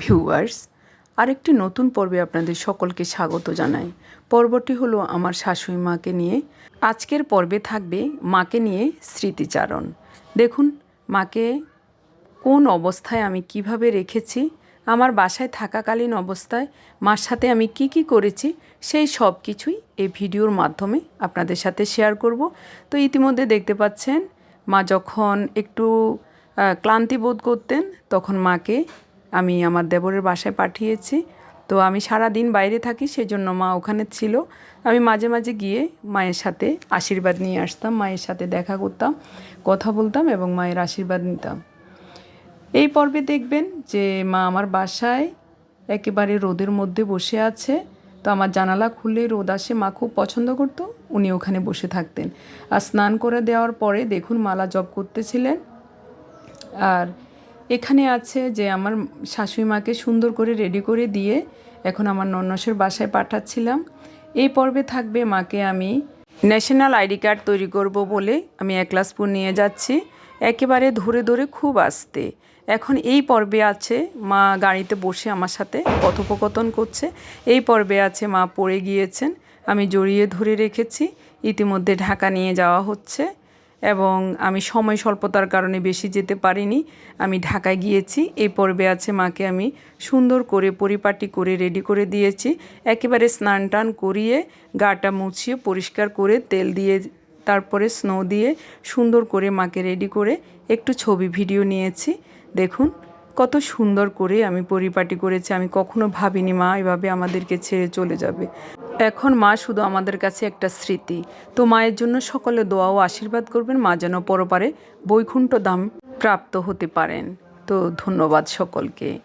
Viewers, আরেকটি নতুন পর্বে আপনাদের সকলকে স্বাগত জানাই। পর্বটি হলো আমার শাশুড়ি মাকে নিয়ে। আজকের পর্বে থাকবে মাকে নিয়ে স্মৃতিচারণ। দেখুন, মাকে কোন অবস্থায় আমি কীভাবে রেখেছি, আমার বাসায় থাকাকালীন অবস্থায় মার সাথে আমি কি কি করেছি, সেই সব কিছুই এই ভিডিওর মাধ্যমে আপনাদের সাথে শেয়ার করব। তো ইতিমধ্যে দেখতে পাচ্ছেন, মা যখন একটু ক্লান্তি বোধ করতেন, তখন মাকে আমি আমার দেবরের বাসায় পাঠিয়েছি। তো আমি সারা দিন বাইরে থাকি, সেজন্য মা ওখানে ছিল। আমি মাঝে মাঝে গিয়ে মায়ের সাথে আশীর্বাদ নিয়ে আসতাম, মায়ের সাথে দেখা করতাম, কথা বলতাম এবং মায়ের আশীর্বাদ নিতাম। এই পর্বে দেখবেন যে মা আমার বাসায় একেবারে রোদের মধ্যে বসে আছে। তো আমার জানালা খুলে রোদ আসে, মা খুব পছন্দ করতো, উনি ওখানে বসে থাকতেন। আর স্নান করে দেওয়ার পরে দেখুন মালা জপ করতেছিলেন। আর এখানে আছে যে আমার শাশুড়ি মাকে সুন্দর করে রেডি করে দিয়ে এখন আমার নন্নসের বাসায় পাঠাচ্ছিলাম। এই পর্বে থাকবে মাকে আমি ন্যাশনাল আইডি কার্ড তৈরি করব বলে আমি এক একলাসপুর নিয়ে যাচ্ছি। একেবারে ধরে ধরে খুব আসতে। এখন এই পর্বে আছে মা গাড়িতে বসে আমার সাথে কথোপকথন করছে। এই পর্বে আছে মা পড়ে গিয়েছেন। আমি জড়িয়ে ধরে রেখেছি। ইতিমধ্যে ঢাকা নিয়ে যাওয়া হচ্ছে। এবং আমি সময় স্বল্পতার কারণে বেশি যেতে পারিনি। আমি ঢাকায় গিয়েছি। এই পর্বে আছে মাকে আমি সুন্দর করে পরিপাটি করে রেডি করে দিয়েছি। একেবারে স্নান টান করিয়ে গাটা মুছিয়ে পরিষ্কার করে তেল দিয়ে, তারপরে স্নো দিয়ে সুন্দর করে মাকে রেডি করে একটু ছবি ভিডিও নিয়েছি। দেখুন কত সুন্দর করে আমি পরিপাটি করেছি। আমি কখনো ভাবিনি মা এভাবে আমাদেরকে ছেড়ে চলে যাবে। এখন মা শুধু আমাদের কাছে একটা স্মৃতি। তো মায়ের জন্য সকলে দোয়া ও আশীর্বাদ করবেন, মা যেন পরপারে বৈকুণ্ঠ দাম প্রাপ্ত হতে পারেন। তো ধন্যবাদ সকলকে।